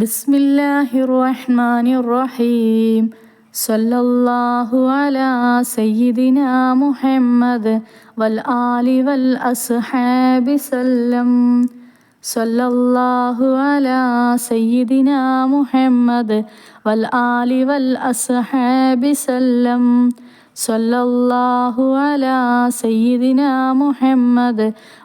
بسم الله الرحمن الرحيم صلى الله على سيدنا محمد والآل والأصحاب سلم صلى الله على سيدنا محمد والآل والأصحاب سلم صلى الله على سيدنا محمد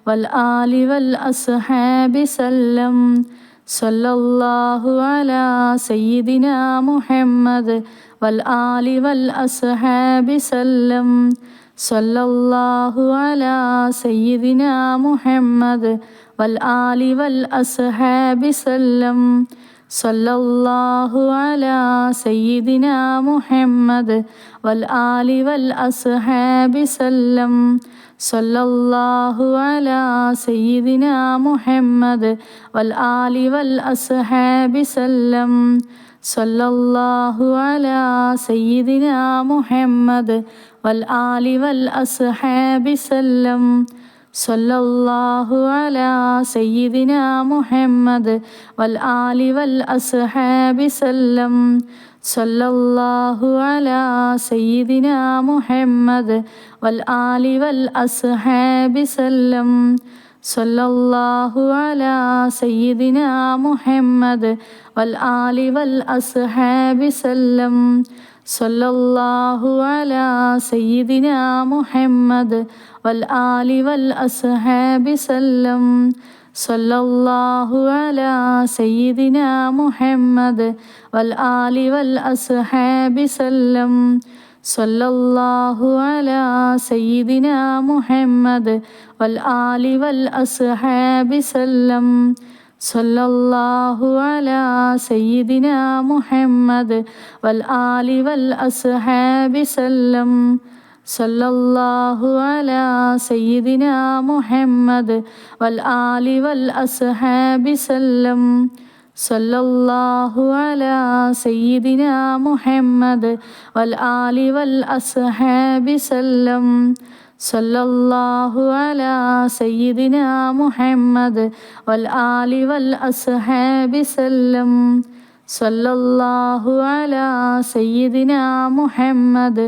والآل والأصحاب سلم സല്ലല്ലാഹു അലാ സയ്യിദിന മുഹമ്മദ് വൽ ആലി വൽ അസ്ഹാബി സല്ലം. സല്ലല്ലാഹു അലാ സയ്യിദിന മുഹമ്മദ് വൽ ആലി വൽ അസ്ഹാബി സല്ലം. സല്ലല്ലാഹു അലാ സയ്യിദിന മുഹമ്മദ് വൽ ആലി വൽ അസ്ഹാബി സല്ലം. സല്ലല്ലാഹു അലാ സയ്യിദിന മുഹമ്മദ് വൽ ആലി വൽ അസ്ഹാബി സല്ലം. സല്ലല്ലാഹു അലാ സയ്യിദിന മുഹമ്മദ് വൽ ആലി വൽ അസ്ഹാബി സല്ലം. സല്ലല്ലാഹു അലാ സയ്യിദിന മുഹമ്മദ് വൽ ആലി വൽ അസ്ഹാബി സല്ലം. സല്ലല്ലാഹു അലാ സയ്യിദിന മുഹമ്മദ് വൽ ആലി വൽ അസ്ഹാബി സല്ലം. സല്ലല്ലാഹു അലാ സയ്യിദിന മുഹമ്മദ് വൽ ആലി വൽ അസ്ഹാബി സല്ലം. സല്ലല്ലാഹു അലാ സയ്യിദിന മുഹമ്മദ് വൽ ആലി വൽ അസ്ഹാബി സല്ലം. സല്ലല്ലാഹു അലാ സയ്യിദിന മുഹമ്മദ് വൽ ആലി വൽ അസ്ഹാബി സല്ലം. സല്ലല്ലാഹു അലാ സയ്യിദിന മുഹമ്മദ് വൽ ആലി വൽ അസ്ഹാബി സല്ലം. സല്ലല്ലാഹു അലാ സയ്യിദിന മുഹമ്മദ് വൽ ആലി വൽ അസ്ഹാബി സല്ലം. സല്ലല്ലാഹു അലാ സയ്യിദിന മുഹമ്മദ് വൽ ആലി വൽ അസ്ഹാബി സല്ലം. സല്ലല്ലാഹു അലാ സയ്യിദിന മുഹമ്മദ് വൽ ആലി വൽ അസ്ഹാബി സല്ലം. സല്ലല്ലാഹു അലാ സയ്യിദിന മുഹമ്മദ് വൽ ആലി വൽ അസ്ഹാബി സല്ലം. സല്ലല്ലാഹു അലാ സയ്യിദിന മുഹമ്മദ്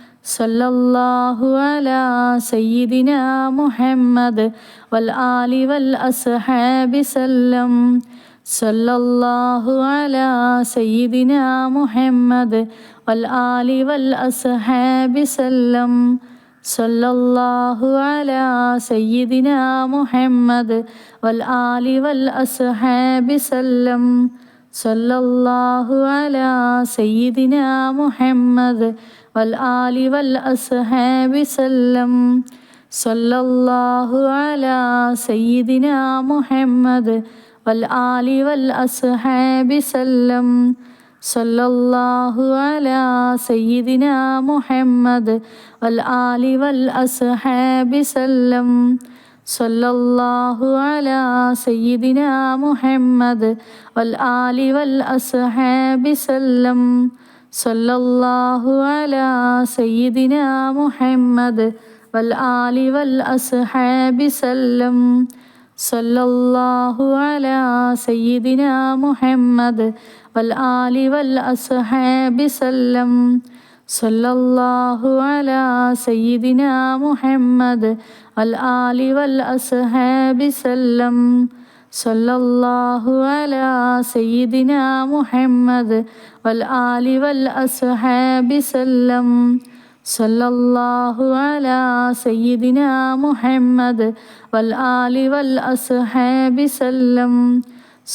സല്ലല്ലാഹു അലാ സയ്യിദിന മുഹമ്മദ് വൽ ആലി വൽ അസ്ഹാബി സല്ലം. സല്ലല്ലാഹു അലാ സയ്യിദിന മുഹമ്മദ് വൽ ആലി വൽ അസ്ഹാബി സല്ലം. സല്ലല്ലാഹു അലാ സയ്യിദിന മുഹമ്മദ് വൽ ആലി വൽ അസ്ഹാബി സല്ലം. സല്ലല്ലാഹു അലാ സയ്യിദിന മുഹമ്മദ് والآل والأصحاب سلم صلى الله على سيدنا محمد والآل والأصحاب سلم صلى الله على سيدنا محمد والآل والأصحاب سلم صلى الله على سيدنا محمد والآل والأصحاب സല്ലല്ലാഹു അലാ സയ്യിദിന മുഹമ്മദ് വൽ ആലി വൽ അസ്ഹാബി സല്ലം. സല്ലല്ലാഹു അലാ സയ്യിദിന മുഹമ്മദ് വൽ ആലി വൽ അസ്ഹാബി സല്ലം. സല്ലല്ലാഹു അലാ സയ്യിദിന മുഹമ്മദ് വൽ ആലി വൽ അസ്ഹാബി സല്ലം. സല്ലല്ലാഹു അലാ സയ്യിദിന മുഹമ്മദ് വൽ ആലി വൽ അസ്ഹാബി സല്ലം. സല്ലല്ലാഹു അലാ സയ്യിദിന മുഹമ്മദ് വൽ ആലി വൽ അസ്ഹാബി സല്ലം.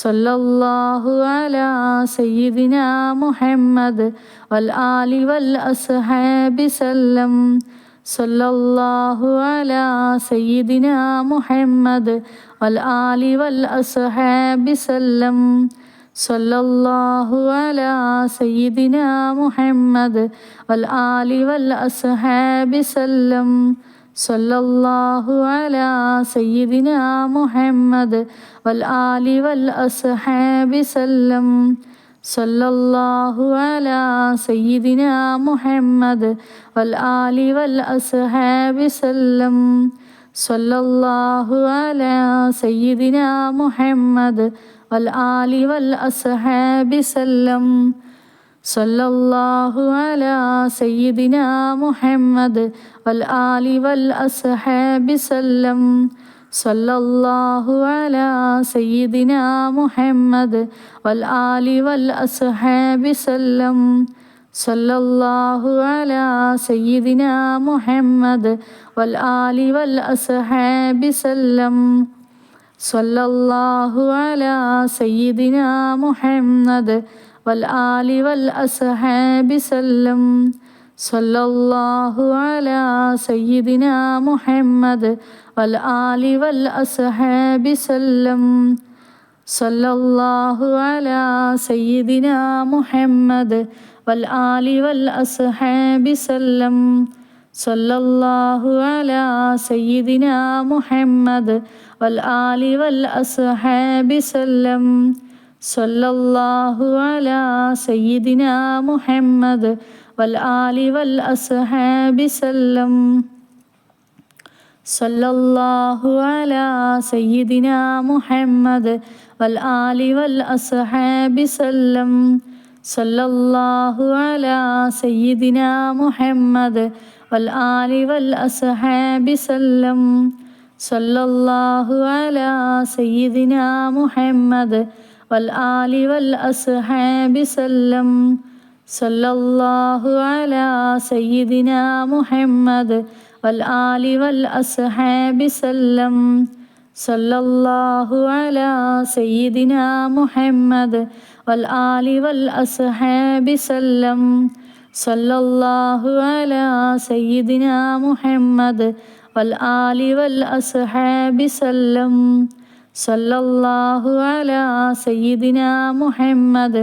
സല്ലല്ലാഹു അലാ സയ്യിദിന മുഹമ്മദ് വൽ ആലി വൽ അസ്ഹാബി സല്ലം. സല്ലല്ലാഹു അലാ സയ്യിദിന മുഹമ്മദ് വൽ ആലി വൽ അസ്ഹാബി സല്ലം. സല്ലല്ലാഹു അലാ സയ്യിദിന മുഹമ്മദ് വൽ ആലി വൽ അസ്ഹാബി സല്ലം. സല്ലല്ലാഹു അലാ സയ്യിദിന മുഹമ്മദ് വൽ ആലി വൽ അസ്ഹാബി സല്ലം. സല്ലല്ലാഹു അലാ സയ്യിദിന മുഹമ്മദ് വൽ ആലി വൽ അസ്ഹാബി സല്ലം. സല്ലല്ലാഹു അലാ സയ്യിദിന മുഹമ്മദ് വൽ ആലി വൽ അസ്ഹാബി സല്ലം. സല്ലല്ലാഹു അലാ സയ്യിദിന മുഹമ്മദ് വൽ ആലി വൽ അസ്ഹാബി സല്ലം. സല്ലല്ലാഹു അലാ സയ്യിദിന മുഹമ്മദ് വൽ ആലി വൽ അസ്ഹാബി സല്ലം. സല്ലല്ലാഹു അലാ സയ്യിദിന മുഹമ്മദ് വൽ ആലി വൽ അസ്ഹാബി സല്ലം. സല്ലല്ലാഹു അലാ സയ്യിദിന മുഹമ്മദ് വൽ ആലി വൽ അസ്ഹാബി സല്ലം. സല്ലല്ലാഹു അല സയ്യിദിന മുഹമ്മദ് വൽ ആലി വൽ അസ്ഹാബി സല്ലം. സല്ലല്ലാഹു അല സയ്യിദിന മുഹമ്മദ് വൽ ആലി വൽ അസ്ഹാബി സല്ലം. സല്ലല്ലാഹു അല സയ്യിദിന മുഹമ്മദ് വൽ ആലി വൽ അസ്ഹാബി സല്ലം. സല്ലല്ലാഹു അല സയ്യിദിന മുഹമ്മദ് والآل والأصحاب سلم صلى الله على سيدنا محمد والآل والأصحاب سلم صلى الله على سيدنا محمد والآل والأصحاب سلم صلى الله على سيدنا محمد والآل والأصحاب سلم സല്ലല്ലാഹു അലാ സയ്യിദിനാ മുഹമ്മദ് വൽ ആലി വൽ അസ്ഹാബി സല്ലം. സല്ലല്ലാഹു അലാ സയ്യിദിനാ മുഹമ്മദ് വൽ ആലി വൽ അസ്ഹാബി സല്ലം. സല്ലല്ലാഹു അലാ സയ്യിദിനാ മുഹമ്മദ് വൽ ആലി വൽ അസ്ഹാബി സല്ലം. സല്ലല്ലാഹു അലാ സയ്യിദിനാ മുഹമ്മദ്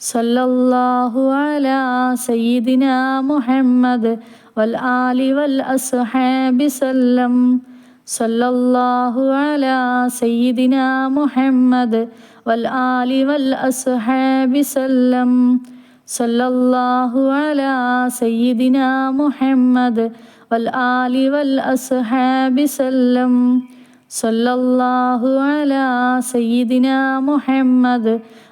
സല്ലല്ലാഹു അല സയ്യിദിന മുഹമ്മദ് വൽ ആലി വൽ അസ്ഹാബി സല്ലം. സല്ലല്ലാഹു അല സയ്യിദിന മുഹമ്മദ് വൽ ആലി വൽ അസ്ഹാബി സല്ലം. സല്ലല്ലാഹു അല സയ്യിദിന മുഹമ്മദ് വൽ ആലി വൽ അസ്ഹാബി സല്ലം. സല്ലല്ലാഹു അല സയ്യിദിന മുഹമ്മദ്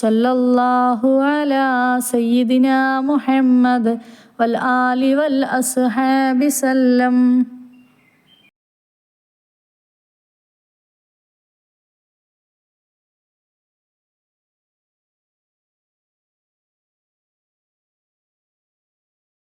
സല്ലല്ലാഹു അലാ സയ്യിദിന മുഹമ്മദ് വൽ ആലി വൽ അസ്ഹാബി സല്ലം.